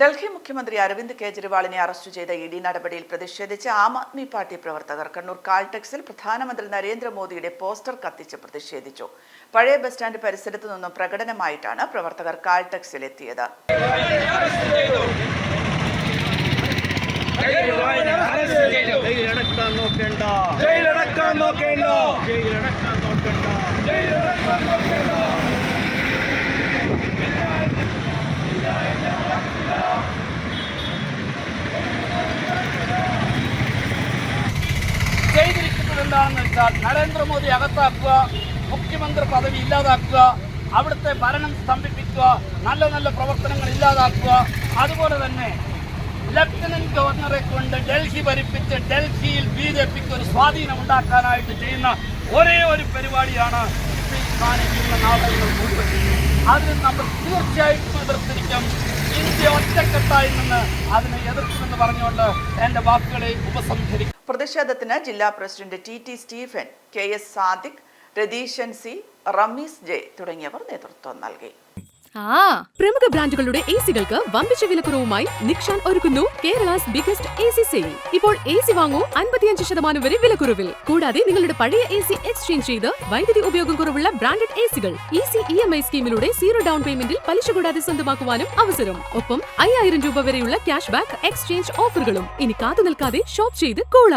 ഡൽഹി മുഖ്യമന്ത്രി അരവിന്ദ് കെജ്രിവാളിനെ അറസ്റ്റ് ചെയ്ത ഇ ഡി നടപടിയിൽ പ്രതിഷേധിച്ച് ആം ആദ്മി പാർട്ടി പ്രവർത്തകർ കണ്ണൂർ കാൽടെക്സിൽ പ്രധാനമന്ത്രി നരേന്ദ്രമോദിയുടെ പോസ്റ്റർ കത്തിച്ച് പ്രതിഷേധിച്ചു. പഴയ ബസ് സ്റ്റാൻഡ് പരിസരത്തു നിന്നും പ്രകടനമായിട്ടാണ് പ്രവർത്തകർ കാൽടെക്സിൽ എത്തിയത്. ജയിലടക്കാൻ നോക്കേണ്ട. ജയിലടക്കാൻ നോക്കേണ്ട. ജയിലടക്കാൻ നോക്കേണ്ട ചെയ്തിരിക്കുന്നത് എന്താണെന്ന് വെച്ചാൽ നരേന്ദ്രമോദി അകത്താക്കുക മുഖ്യമന്ത്രി പദവി ഇല്ലാതാക്കുക അവിടുത്തെ ഭരണം സ്തംഭിപ്പിക്കുക നല്ല നല്ല പ്രവർത്തനങ്ങൾ ഇല്ലാതാക്കുക. അതുപോലെ തന്നെ ലഫ്റ്റനന്റ് ഗവർണറെ കൊണ്ട് ഡൽഹി ഭരിപ്പിച്ച് ഡൽഹിയിൽ ബി ജെ പിക്ക് ഒരു സ്വാധീനം ഉണ്ടാക്കാനായിട്ട് ചെയ്യുന്ന ഒരേ ഒരു പരിപാടിയാണ് നാളുകൾ മുഴുവൻ. അതിന് നമ്മൾ തീർച്ചയായിട്ടും എതിർത്തിരിക്കും ഒറ്റക്കെട്ടായി അതിനെ എതിർക്കുമെന്ന് പറഞ്ഞുകൊണ്ട് എന്റെ വാക്കുകളെ ഉപസംഹരിക്കും പ്രതിഷേധത്തിന് ജില്ലാ president T T Stephen K S Sadiq Ratheesan C Ramees J തുടങ്ങിയവർ നേതൃത്വം നൽകി. ആ. പ്രമുഖ ബ്രാൻഡുകളുടെ എ സികൾക്ക് വമ്പിച്ച വിലക്കുറവുമായി നിക്ഷാൻ ഒരുക്കുന്നു Kerala's biggest A C sale. ഇപ്പോൾ എ സി വാങ്ങൂ അൻപത്തിയഞ്ച് ശതമാനം വരെ വിലക്കുറവിൽ. കൂടാതെ നിങ്ങളുടെ പഴയ എ സി എക്സ്ചേഞ്ച് ചെയ്ത് വൈദ്യുതി ഉപയോഗം കുറവുള്ള ബ്രാൻഡഡ് എ സികൾ ഈസി ഇ എം ഐ സ്കീമിലൂടെ സീറോ ഡൗൺ പേയ്മെന്റിൽ പലിശ കൂടാതെ സ്വന്തമാക്കുവാനും അവസരം. ഒപ്പം അയ്യായിരം രൂപ വരെയുള്ള ക്യാഷ് ബാക്ക് എക്സ്ചേഞ്ച് ഓഫറുകളും. ഇനി കാത്തു നിൽക്കാതെ ഷോപ്പ് ചെയ്ത് കൂളാകും